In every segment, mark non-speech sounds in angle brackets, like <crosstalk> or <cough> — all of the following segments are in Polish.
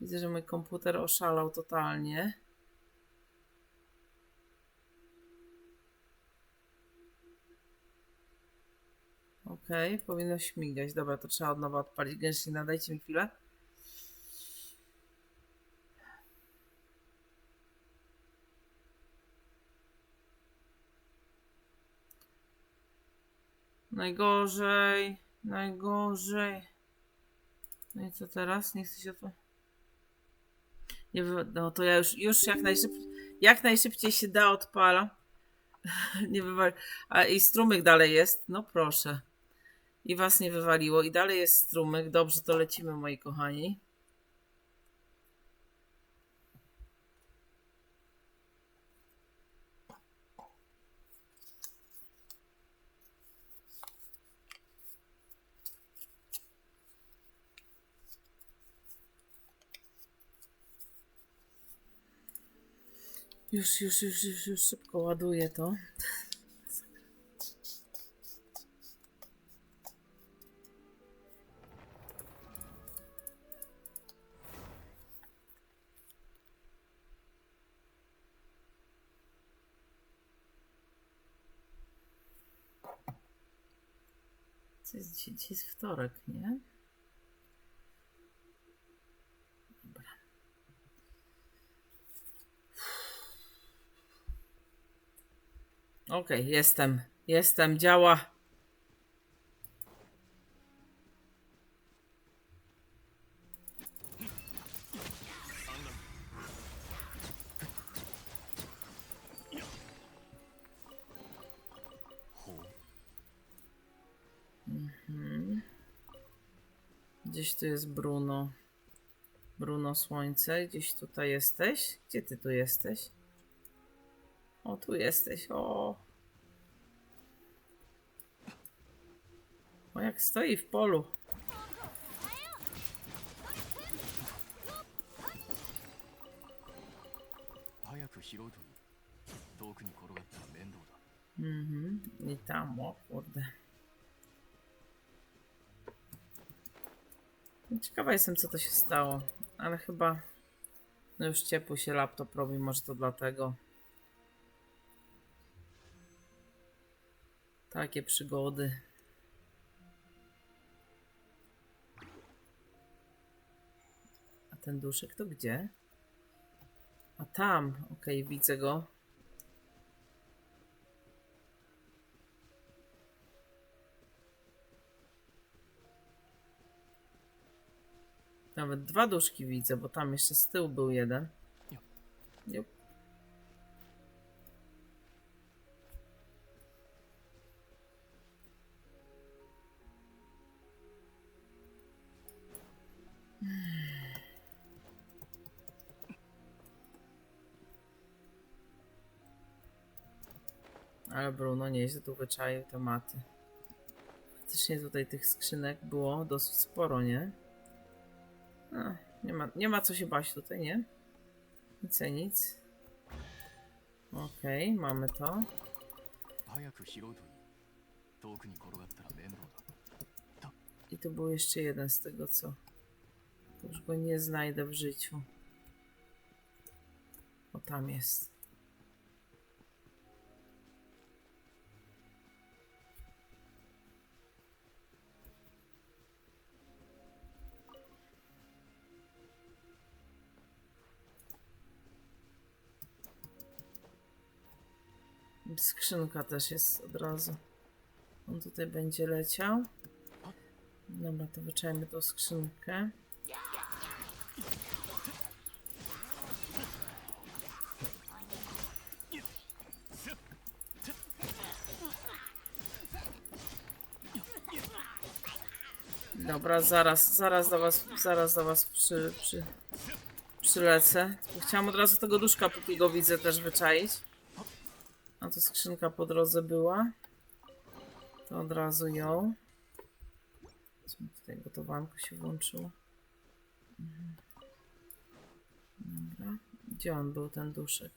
Widzę, że mój komputer oszalał totalnie. Okej, powinno śmigać. Dobra, to trzeba od nowa odpalić gęszlina. Dajcie mi chwilę. Najgorzej, najgorzej. No i co teraz? Nie chcę się to. Nie, no to ja już, już jak, najszyb, jak najszybciej się da odpalam. <laughs> nie wywali. A i strumyk dalej jest. No proszę. I was nie wywaliło. I dalej jest strumyk. Dobrze, to lecimy, moi kochani. Już, już, już, już, już szybko ładuję to. Co jest dzisiaj? Jest wtorek, nie? Okej, jestem. Jestem, działa. Mhm. Gdzieś tu jest Bruno. Bruno Słońce, gdzieś tutaj jesteś? Gdzie ty tu jesteś? O, tu jesteś, o. Jak stoi w polu. Mhm, i tam, o kurde. Ciekawa jestem, co to się stało, ale chyba no już ciepło się laptop robi, może to dlatego. Takie przygody. Ten duszek to gdzie? A tam, okej, widzę go. Nawet dwa duszki widzę, bo tam jeszcze z tyłu był jeden. Jup. Ale Bruno nieźle tu wyczaił tematy. Faktycznie tutaj tych skrzynek było dosyć sporo, nie? A, nie ma, nie ma co się bać tutaj, nie? Nic, nic. Okej, okay, mamy to. I to był jeszcze jeden z tego, co... Już go nie znajdę w życiu. O, tam jest. Skrzynka też jest od razu. On tutaj będzie leciał. Dobra, to wyczajmy tą skrzynkę. Dobra, zaraz, zaraz do was, zaraz do was przy, przy, przylecę. Chciałam od razu tego duszka, póki go widzę, też wyczaić. A to skrzynka po drodze była. To od razu ją. Co mi tutaj gotowanko się włączyło? Mhm. Dobra. Gdzie on był, ten duszek?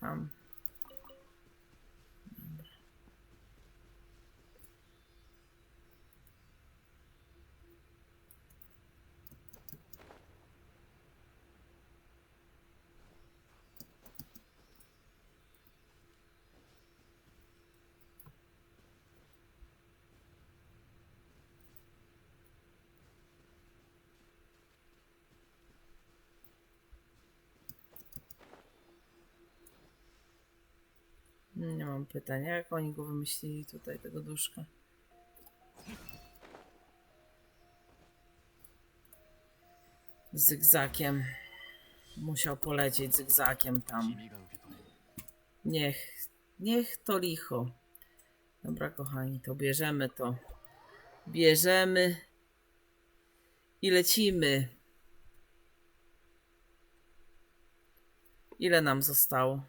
Tam. Dobra. Nie mam pytania, jak oni go wymyślili tutaj, tego duszka. Zygzakiem. Musiał polecieć zygzakiem tam. Niech, niech to licho. Dobra, kochani, to bierzemy to. Bierzemy i lecimy. Ile nam zostało?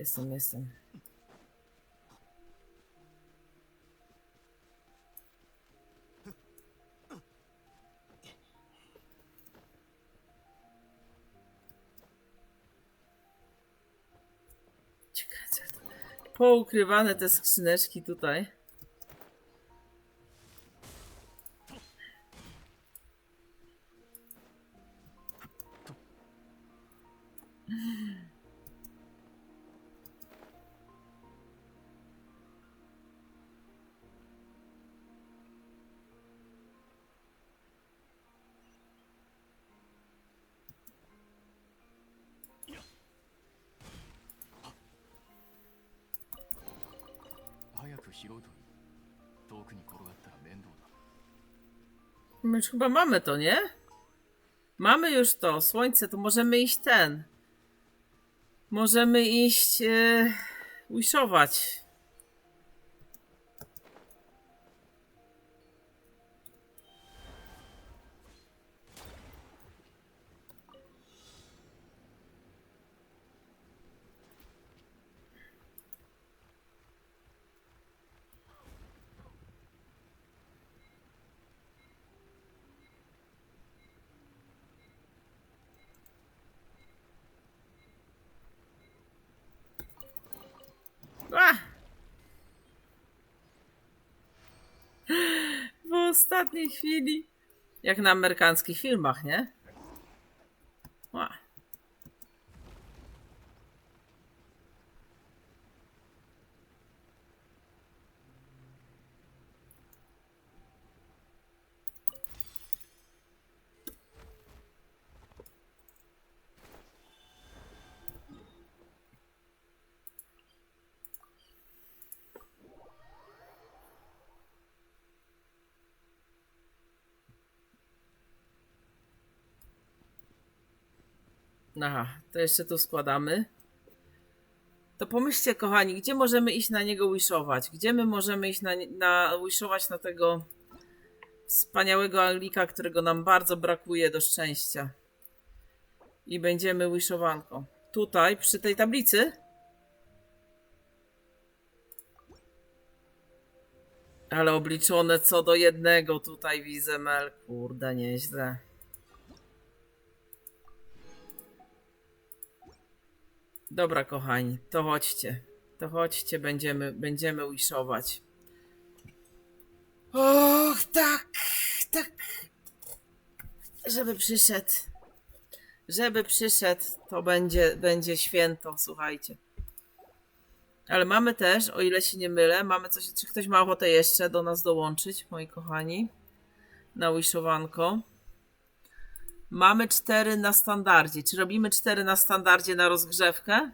Jestem, jestem. Poukrywane te skrzyneczki tutaj. "く拾うといい遠くに転がったら面倒だ My już chyba mamy to, nie? Mamy już to, słońce, to możemy iść ten. Możemy iść e, wishować. W ostatniej chwili. Jak na amerykańskich filmach, nie? A. Aha, to jeszcze tu składamy. To pomyślcie, kochani, gdzie możemy iść na niego wishować? Gdzie my możemy iść na, na wishować na tego wspaniałego Anglika, którego nam bardzo brakuje do szczęścia? I będziemy wishowanką. Tutaj, przy tej tablicy? Ale obliczone co do jednego tutaj widzę, Mel. Kurde, nieźle. Dobra, kochani, to chodźcie. To chodźcie, będziemy, będziemy wishować. Och, tak, tak. Żeby przyszedł. Żeby przyszedł, to będzie, będzie święto, słuchajcie. Ale mamy też, o ile się nie mylę, mamy coś, czy ktoś ma ochotę jeszcze do nas dołączyć, moi kochani, na wishowanko. Mamy cztery na standardzie. Czy robimy cztery na standardzie na rozgrzewkę?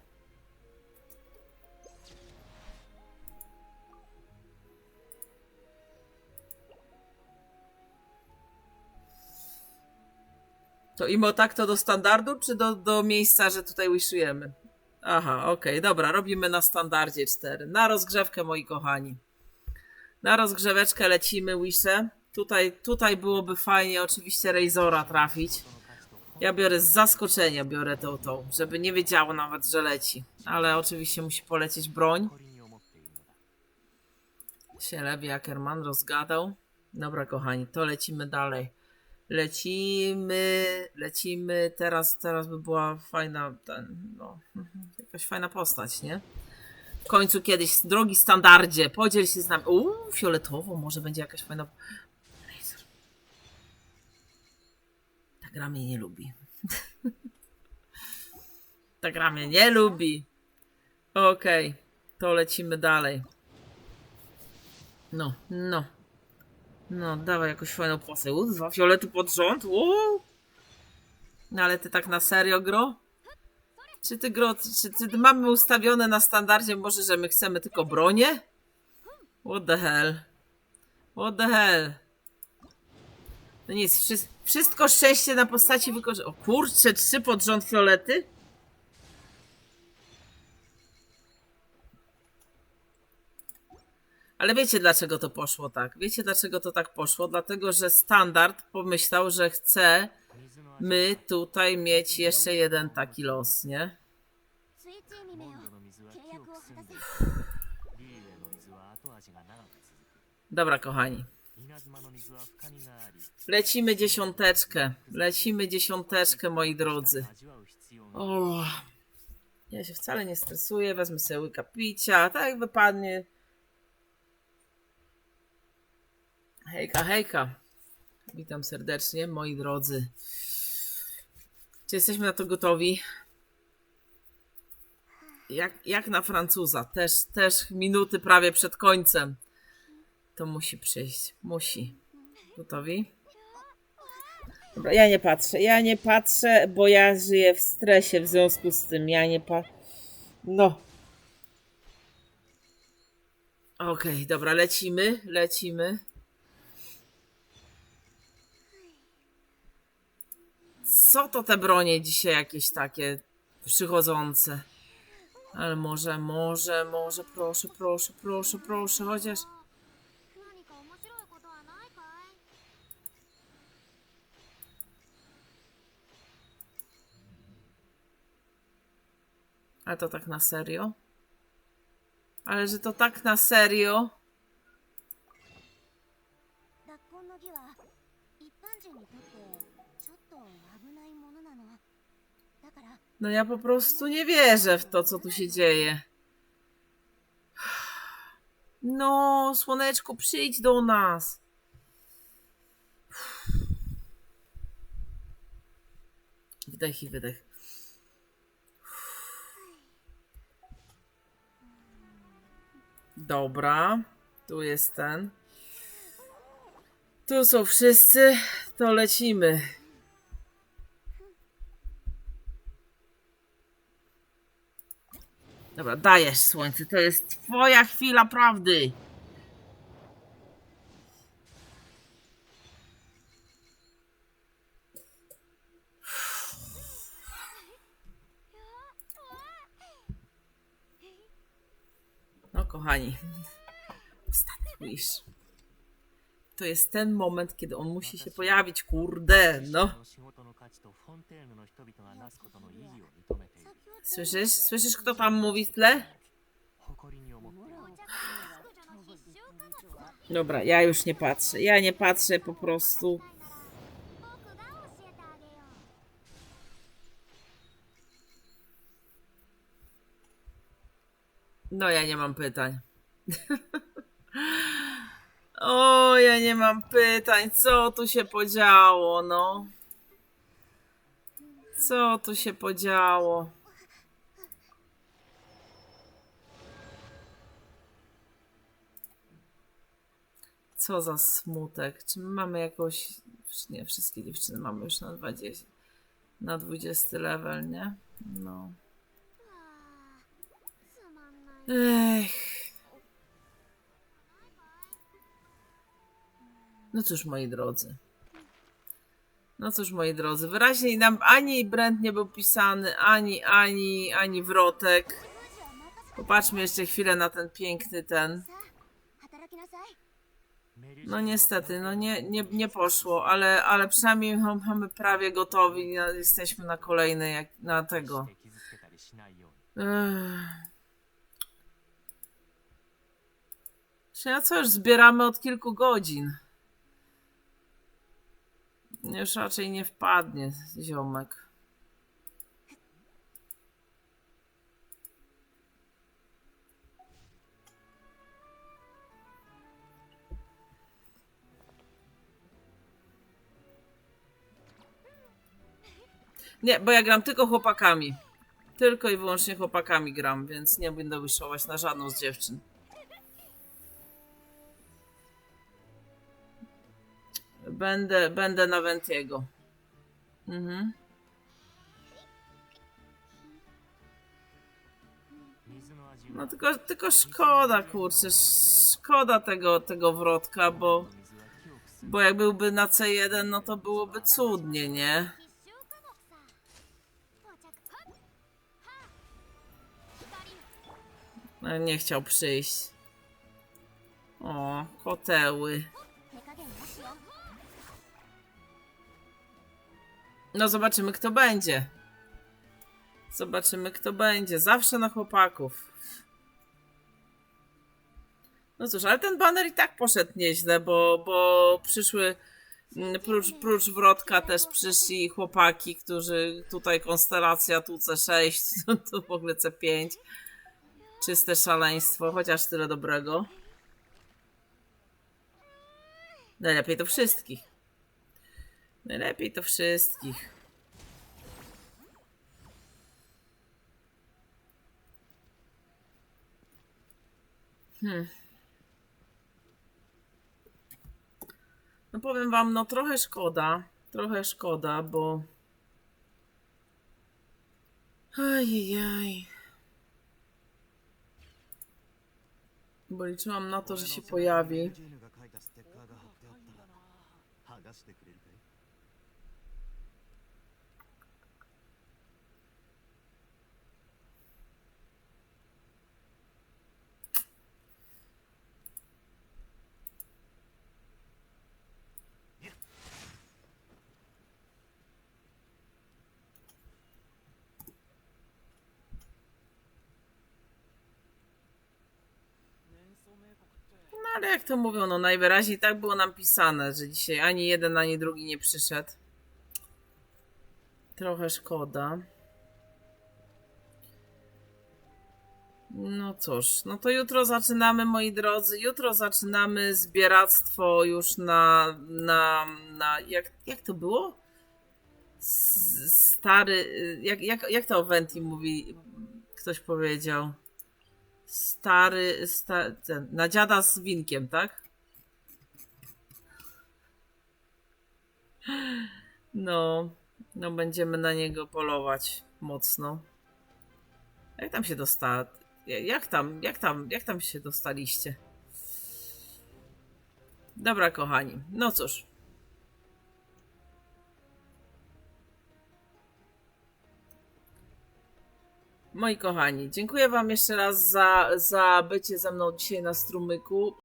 To imo tak to do standardu, czy do, do miejsca, że tutaj wishujemy? Aha, okej, dobra, robimy na standardzie cztery. Na rozgrzewkę, moi kochani. Na rozgrzeweczkę lecimy, wisze. Tutaj, tutaj byłoby fajnie oczywiście Razora trafić. Ja biorę z zaskoczenia, biorę tą, tą, żeby nie wiedziało nawet, że leci. Ale oczywiście musi polecieć broń. Się Ackerman rozgadał. Dobra, kochani, to lecimy dalej. Lecimy, lecimy. Teraz, teraz by była fajna, ten, no, <laughs> jakaś fajna postać, nie? W końcu kiedyś, drogi standardzie, podziel się z nami. Uuu, fioletowo, może będzie jakaś fajna. Gra mnie nie lubi. <laughs> Ta gra mnie nie lubi. Okej, to lecimy dalej. No, no. No, dawaj jakąś fajną. U, dwa fiolety pod rząd. No ale ty tak na serio, gro? Czy ty, gro, czy, czy mamy ustawione na standardzie może, że my chcemy tylko bronię? What the hell? What the hell? No nic, wszystko szczęście na postaci wykorzystał. O kurczę, trzy pod rząd fiolety? Ale wiecie dlaczego to poszło tak? Wiecie dlaczego to tak poszło? Dlatego, że standard pomyślał, że chce my tutaj mieć jeszcze jeden taki los, nie? Dobra, kochani. Lecimy dziesiąteczkę. Lecimy dziesiąteczkę, moi drodzy. O, ja się wcale nie stresuję. Wezmę sobie łyka picia. Tak wypadnie. Hejka, hejka. Witam serdecznie, moi drodzy. Czy jesteśmy na to gotowi? Jak, jak na Francuza. Też, też minuty prawie przed końcem. To musi przyjść. Musi. Gotowi? Dobra, ja nie patrzę. Ja nie patrzę, bo ja żyję w stresie w związku z tym. Ja nie patrzę. No. Okej, dobra, lecimy, lecimy. Co to te bronie dzisiaj jakieś takie przychodzące? Ale może, może, może, proszę, proszę, proszę, proszę, chociaż. Ale to tak na serio? Ale że to tak na serio? No ja po prostu nie wierzę w to, co tu się dzieje. No, słoneczko, przyjdź do nas. Wdech i wydech. Dobra, tu jest ten. Tu są wszyscy, to lecimy. Dobra, dajesz słońce, to jest twoja chwila prawdy. kochani. Ostatni wish. To jest ten moment, kiedy on musi się pojawić. Kurde, no. Słyszysz? Słyszysz, kto tam mówi w tle? Dobra, ja już nie patrzę. Ja nie patrzę po prostu. No, ja nie mam pytań. <laughs> o, ja nie mam pytań. Co tu się podziało, no? Co tu się podziało? Co za smutek. Czy my mamy jakąś. Nie, wszystkie dziewczyny mamy już na 20. Na 20 level, nie? No. Ech. No cóż, moi drodzy. No cóż, moi drodzy, wyraźnie nam ani Brent nie był pisany, ani, ani, ani Wrotek. Popatrzmy jeszcze chwilę na ten piękny ten. No niestety, no nie, nie, nie poszło, ale, ale przynajmniej mamy prawie gotowi, jesteśmy na kolejny, jak, na tego. Ech, Czy ja co już zbieramy od kilku godzin? Już raczej nie wpadnie ziomek. Nie, bo ja gram tylko chłopakami. Tylko i wyłącznie chłopakami gram, więc nie będę wiszować na żadną z dziewczyn. Będę, będę na Wentiego. Mhm. No tylko, tylko szkoda, kurczę, szkoda tego, tego wrotka, bo, bo jak byłby na C1, no to byłoby cudnie, nie? No, nie chciał przyjść. O, koteły. No zobaczymy, kto będzie. Zobaczymy, kto będzie. Zawsze na chłopaków. No cóż, ale ten baner i tak poszedł nieźle, bo, bo przyszły, mm, prócz, prócz Wrotka też przyszli chłopaki, którzy tutaj konstelacja, tu C6, <laughs> tu, tu w ogóle C5. Czyste szaleństwo, chociaż tyle dobrego. Najlepiej to wszystkich. Najlepiej to wszystkich. Hmm. No powiem wam, no trochę szkoda. Trochę szkoda, bo. Ajajaj. Bo liczyłam na to, że się pojawi. Ale jak to mówią, no najwyraźniej tak było nam pisane, że dzisiaj ani jeden, ani drugi nie przyszedł. Trochę szkoda. No cóż, no to jutro zaczynamy, moi drodzy. Jutro zaczynamy zbieractwo już na. na, na jak, jak to było? Stary. Jak, jak, jak to Venti mówi? Ktoś powiedział. Stary. Sta, ten, na dziada z winkiem, tak? No. No, będziemy na niego polować mocno. Jak tam się dosta... Jak tam, jak tam, jak tam się dostaliście? Dobra, kochani. No cóż. Moi kochani, dziękuję Wam jeszcze raz za, za bycie ze mną dzisiaj na strumyku.